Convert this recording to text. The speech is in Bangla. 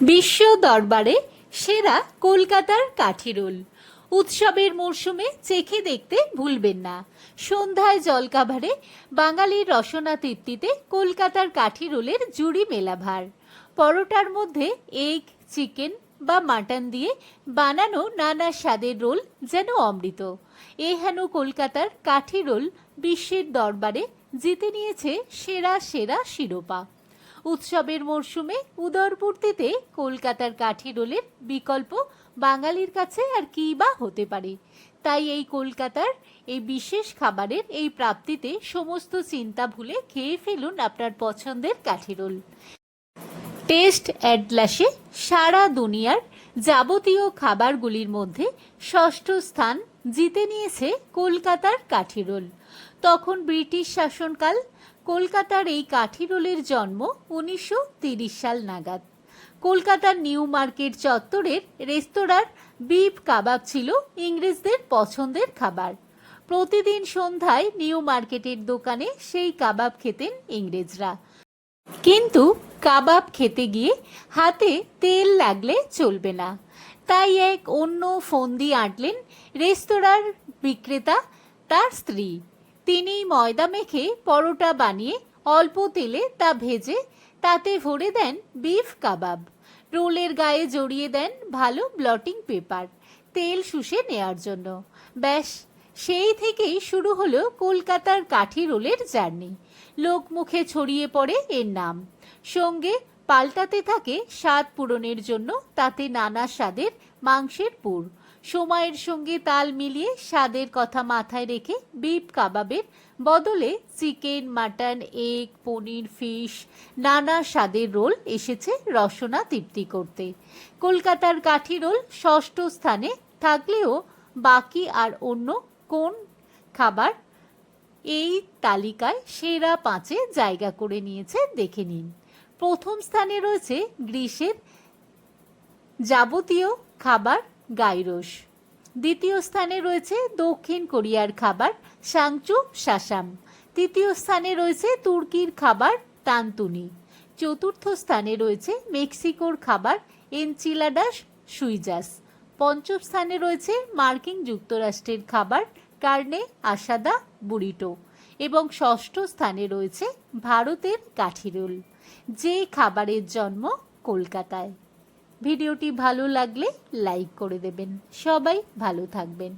বিশ্ব দরবারে সেরা কলকাতার কাঠি রোল উৎসবের মরশুমে চেখে দেখতে ভুলবেন না। সন্ধ্যায় জলকাভারে বাঙালির রসনা তৃপ্তিতে কলকাতার কাঠি রোলের জুড়ি মেলাভার। পরোটার মধ্যে এগ চিকেন বা মাটন দিয়ে বানানো নানা স্বাদের রোল যেন অমৃত। এ হেন কলকাতার কাঠি রোল বিশ্বের দরবারে জিতে নিয়েছে সেরা সেরা শিরোপা। উৎসবের মরশুমে উদরপূর্তিতে কলকাতার কাঠি রোলের বিকল্প বাঙালির কাছে আর কী বা হতে পারে। তাই এই কলকাতার এই বিশেষ খাবারের এই প্রাপ্তিতে সমস্ত চিন্তা ভুলে খেয়ে ফেলুন আপনার পছন্দের কাঠি রোল। টেস্ট অ্যাটলাসে সারা দুনিয়ার যাবতীয় খাবারগুলির মধ্যে ষষ্ঠ স্থান জিতে নিয়েছে কলকাতার কাঠি রোল। তখন ব্রিটিশ শাসনকাল কলকাতার এই কাঠি রোলের জন্ম উনিশশো সাল নাগাদ। কলকাতার নিউ মার্কেট চত্বরের রেস্তোরাঁর বিফ কাবাব ছিল ইংরেজদের পছন্দের খাবার। প্রতিদিন সন্ধ্যায় নিউ মার্কেটের দোকানে সেই কাবাব খেতেন ইংরেজরা। কিন্তু কাবাব খেতে গিয়ে হাতে তেল লাগলে চলবে না। তাই এক অন্য ফন্দি আঁটলেন রেস্তোরাঁর বিক্রেতা, তার স্ত্রী। তিনি ময়দা মেখে পরোটা বানিয়ে অল্প তেলে তা ভেজে তাতে ভরে দেন বিফ কাবাব। রোলের গায়ে জড়িয়ে দেন ভালো ব্লটিং পেপার। তেল শুষে নেয়ার জন্য। ব্যাস, সেই থেকেই শুরু হলো কলকাতার কাঠি রোলের জার্নি। লোক মুখে ছড়িয়ে পড়ে এর নাম। সঙ্গে পাল্টাতে থাকে স্বাদ পূরণের জন্য তাতে নানা স্বাদের মাংসের পুর। সময়ের সঙ্গে তাল মিলিয়ে স্বাদের কথা মাথায় রেখে বিফ কাবাবের বদলে chicken, mutton, egg, paneer, fish, নানা স্বাদের রোল এসেছে রসনা তৃপ্তি করতে। কলকাতার কাঠি রোল ষষ্ঠ স্থানে থাকলেও বাকি আর অন্য কোন খাবার এই তালিকায় সেরা পাঁচে জায়গা করে নিয়েছে দেখে নিন। প্রথম স্থানে রয়েছে গ্রীষ্মের যাবতীয় খাবার গাইরোস দ্বিতীয় স্থানে রয়েছে দক্ষিণ কোরিয়ার খাবার সাংচু সাসাম তৃতীয় স্থানে রয়েছে তুর্কির খাবার তান্তুনি। চতুর্থ স্থানে রয়েছে মেক্সিকোর খাবার এনচিলাডাস সুইজাস। পঞ্চম স্থানে রয়েছে মার্কিন যুক্তরাষ্ট্রের খাবার কার্নে আসাদা বুরিটো। এবং ষষ্ঠ স্থানে রয়েছে ভারতের কাঠিরোল। যে খাবারের জন্ম কলকাতায়। ভিডিওটি ভালো লাগলে লাইক করে দেবেন। সবাই ভালো থাকবেন।